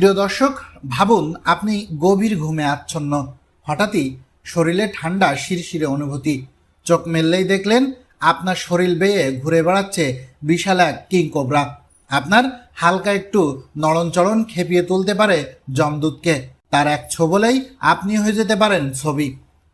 প্রিয় দর্শক, ভাবুন, আপনি গভীর ঘুমে আচ্ছন্ন। হঠাৎই শরীরে ঠান্ডা, শিরশিরে অনুভূতি। চোখ মেললেই দেখলেন, আপনার শরীর বেয়ে ঘুরে বেড়াচ্ছে বিশাল এক কিং কোবরা। আপনার হালকা একটু নড়নচড়ন খেপিয়ে তুলতে পারে জমদূতকে তার এক ছোবলেই আপনি হয়ে যেতে পারেন ছবি।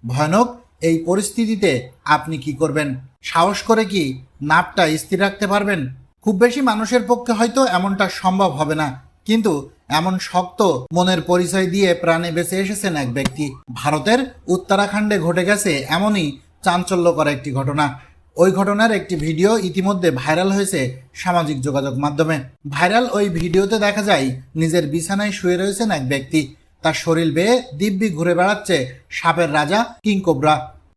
ভয়ানক, এই পরিস্থিতিতে আপনি কি করবেন? সাহস করে কি নাপটা স্থির রাখতে পারবেন? খুব বেশি মানুষের পক্ষে হয়তো এমনটা সম্ভব হবে না। কিন্তু এমন শক্ত মনের পরিচয় দিয়ে প্রাণে বেঁচে এসেছেন এক ব্যক্তি। ভারতের উত্তরাখণ্ডে ঘটে গেছে এমনই চাঞ্চল্যকর একটি ঘটনা। ওই ঘটনার একটি ভিডিও ইতিমধ্যে ভাইরাল হয়েছে সামাজিক যোগাযোগ মাধ্যমে। ভাইরাল ওই ভিডিওতে দেখা যায়, নিজের বিছানায় শুয়ে রয়েছেন এক ব্যক্তি। তার শরীর বেয়ে দিব্যি ঘুরে বেড়াচ্ছে সাপের রাজা কিংকোবরা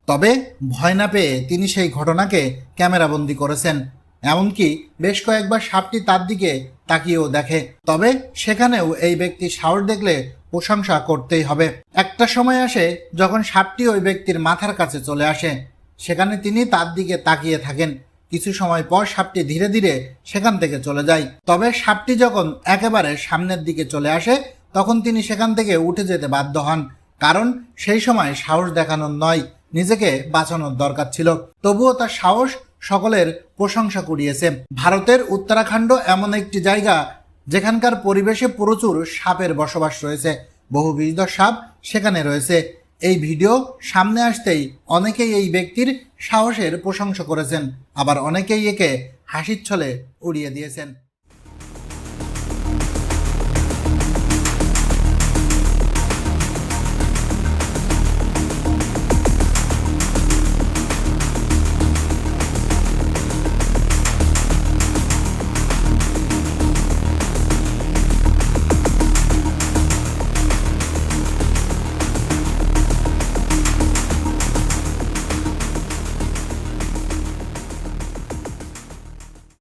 তবে ভয় না পেয়ে তিনি সেই ঘটনাকে ক্যামেরাবন্দি করেছেন। এমনকি বেশ কয়েকবার সাপটি তার দিকে তাকিয়েও দেখে। তবে সেখানেও এই ব্যক্তির সাহস দেখলে প্রশংসা করতেই হবে। একটা সময় আসে যখন সাপটি ওই ব্যক্তির মাথার কাছে চলে আসে। সেখানে তিনি তার দিকে তাকিয়ে থাকেন। কিছু সময় পর সাপটি ধীরে ধীরে সেখান থেকে চলে যায়। তবে সাপটি যখন একেবারে সামনের দিকে চলে আসে, তখন তিনি সেখান থেকে উঠে যেতে বাধ্য হন। কারণ সেই সময় সাহস দেখানোর নয়, নিজেকে বাঁচানোর দরকার ছিল। তবুও তার সাহস সকলের প্রশংসা কুড়িয়েছে। ভারতের উত্তরাখণ্ড এমন একটি জায়গা যেখানকার পরিবেশে প্রচুর সাপের বসবাস রয়েছে। বহুবিধ সাপ সেখানে রয়েছে। এই ভিডিও সামনে আসতেই অনেকেই এই ব্যক্তির সাহসের প্রশংসা করেছেন। আবার অনেকেই একে হাসির ছলে উড়িয়ে দিয়েছেন।